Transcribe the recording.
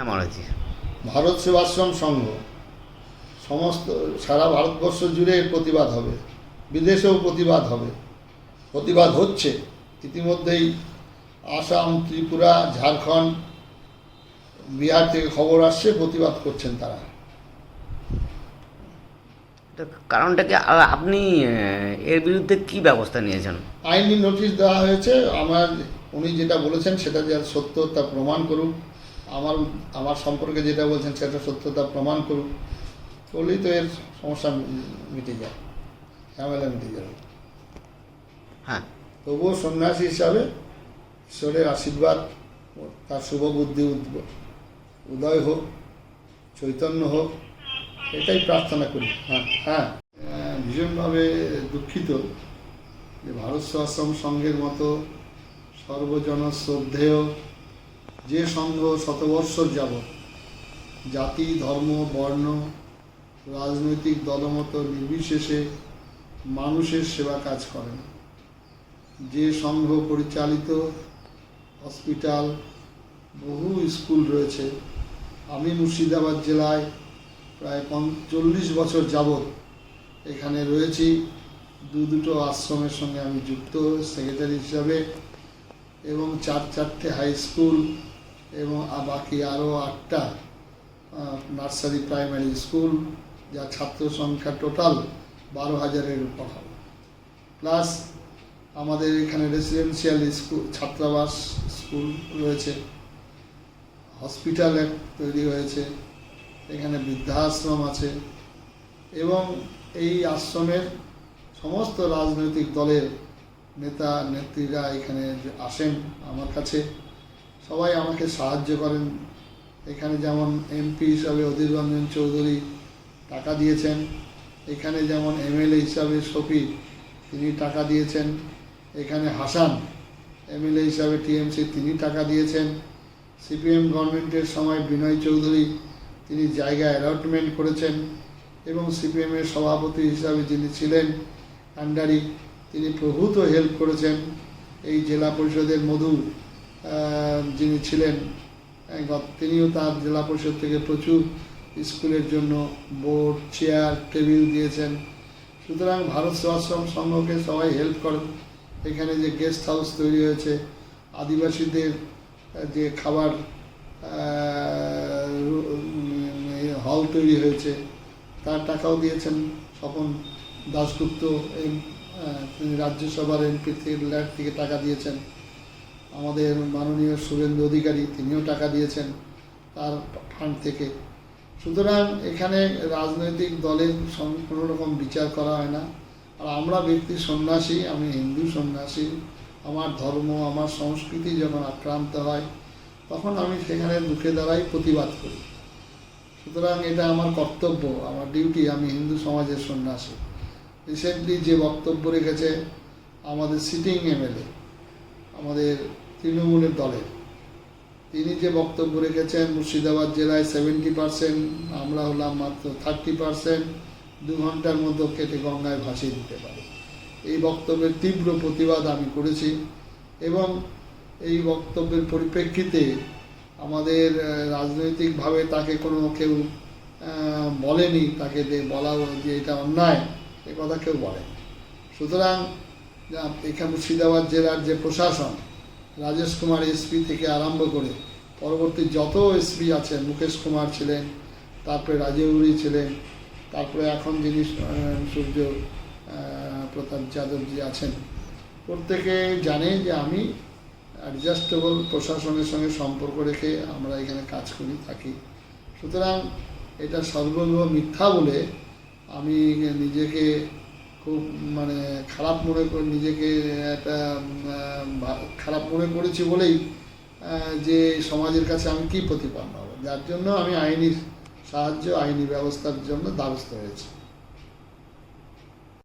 হ্যাঁ মহারাজি। ভারত সেবাশ্রম সংঘ সমস্ত সারা ভারতবর্ষ জুড়ে প্রতিবাদ হবে বিদেশেও প্রতিবাদ হবে প্রতিবাদ হচ্ছে। ইতিমধ্যেই আসাম ত্রিপুরা ঝাড়খণ্ড বিহার থেকে খবর আসছে প্রতিবাদ করছেন তারা। কারণটা কি আপনি এর বিরুদ্ধে কি ব্যবস্থা নিয়েছেন? আইনি নোটিশ দেওয়া হয়েছে আমার উনি যেটা বলেছেন সেটা যে সত্য তা প্রমাণ করুক। আমার আমার সম্পর্কে যেটা বলছেন সেটা সত্যতা প্রমাণ করুক বলেই তো এর সমস্যা মিটে যায় ঝামেলা মিটে যাবে। হ্যাঁ। তবুও সন্ন্যাসী হিসাবে ঈশ্বরের আশীর্বাদ তার শুভ বুদ্ধি উদয় হোক চৈতন্য হোক এটাই প্রার্থনা করি। হ্যাঁ হ্যাঁ। ভীষণভাবে দুঃখিত যে ভারত সেবাশ্রম সংঘের মতো সর্বজন শ্রদ্ধেয় যে সংঘ শতবর্ষর যাবৎ জাতি, ধর্ম, বর্ণ, রাজনৈতিক দলমত নির্বিশেষে মানুষের সেবা কাজ করেন যে সংঘ পরিচালিত হসপিটাল, বহু স্কুল রয়েছে। আমি মুর্শিদাবাদ জেলায় প্রায় পঞ্চল্লিশ বছর যাবৎ এখানে রয়েছি। দু দুটো আশ্রমের সঙ্গে আমি যুক্ত, সেক্রেটারি হিসাবে এবং চার চারটে হাই স্কুল এবং বাকি আরও আটটা নার্সারি প্রাইমারি স্কুল যা ছাত্র সংখ্যা টোটাল বারো হাজারের হবে প্লাস আমাদের এখানে রেসিডেন্সিয়াল স্কুল ছাত্রাবাস স্কুল রয়েছে। হসপিটাল এক তৈরি হয়েছে। এখানে বৃদ্ধাশ্রম আছে। এবং এই আশ্রমের সমস্ত রাজনৈতিক দলের নেতা, নেত্রীরা এখানে আসেন আমার কাছে, সবাই আমাকে সাহায্য করেন। এখানে যেমন এমপি হিসাবে অধীর রঞ্জন চৌধুরী টাকা দিয়েছেন, এখানে যেমন এমএলএ হিসাবে শফি তিনি টাকা দিয়েছেন, এখানে হাসান এমএলএ হিসাবে টিএমসি তিনি টাকা দিয়েছেন, সিপিএম গভর্নমেন্টের সময় বিনয় চৌধুরী তিনি জায়গা অ্যালটমেন্ট করেছেন এবং সিপিএমের সভাপতি হিসাবে যিনি ছিলেন আন্ডারি তিনি প্রভূত হেল্প করেছেন এই জেলা পরিষদের মধু যিনি ছিলেন তিনিও তার জেলা পরিষদ থেকে প্রচুর স্কুলের জন্য বোর্ড চেয়ার টেবিল দিয়েছেন। সুতরাং ভারত সেবাশ্রম সংঘকে সবাই হেল্প করেন। এখানে যে গেস্ট হাউস তৈরি হয়েছে, আদিবাসীদের যে খাবার হল তৈরি হয়েছে, তার টাকাও দিয়েছেন স্বপন দাশগুপ্ত এই তিনি রাজ্যসভার এমপি ল্যাড থেকে টাকা দিয়েছেন। আমাদের মাননীয় সুরেন্দ্র অধিকারী তিনিও টাকা দিয়েছেন তার ফান্ড থেকে। সুতরাং এখানে রাজনৈতিক দলের কোনো রকম বিচার করা হয় না। আর আমরা ব্যক্তি সন্ন্যাসী, আমি হিন্দু সন্ন্যাসী, আমার ধর্ম, আমার সংস্কৃতি যখন আক্রান্ত হয়, তখন আমি সেখানে মুখে দ্বারাই প্রতিবাদ করি। সুতরাং এটা আমার কর্তব্য, আমার ডিউটি, আমি হিন্দু সমাজের সন্ন্যাসী। রিসেন্টলি যে বক্তব্য রেখেছে আমাদের সিটিং এমএলএ আমাদের তৃণমূলের দলের, তিনি যে বক্তব্য রেখেছেন, মুর্শিদাবাদ জেলায় সেভেন্টি পার্সেন্ট আমরা হলাম মাত্র থার্টি পার্সেন্ট দু ঘণ্টার মধ্যে কেটে গঙ্গায় ভাসিয়ে দিতে পারে। এই বক্তব্যের তীব্র প্রতিবাদ আমি করেছি এবং এই বক্তব্যের পরিপ্রেক্ষিতে আমাদের রাজনৈতিকভাবে তাকে কোনো কেউ বলেনি, তাকে বলা যে এটা অন্যায়। এ কথা কেউ বলেনি সুতরাং এখানে মুর্শিদাবাদ জেলার যে প্রশাসন, রাজেশ কুমার এসপি থেকে আরম্ভ করে পরবর্তী যত এসপি আছেন মুকেশ কুমার ছিলেন, তারপরে রাজেউরি ছিলেন, তারপরে এখন যিনি সূর্য প্রতাপ যাদবজি আছেন, প্রত্যেকে জানে যে আমি অ্যাডজাস্টেবল প্রশাসনের সঙ্গে সম্পর্ক রেখে আমরা এখানে কাজ করি, থাকি। সুতরাং এটা সর্বঙ্গ মিথ্যা বলে আমি নিজেকে খুব মানে খারাপ মনে করে নিজেকে একটা খারাপ মনে করেছি বলেই যে সমাজের কাছে আমি কী প্রতিপন্ন হব? যার জন্য আমি আইনি সাহায্য, আইনি ব্যবস্থার জন্য দ্বারস্থ হয়েছি।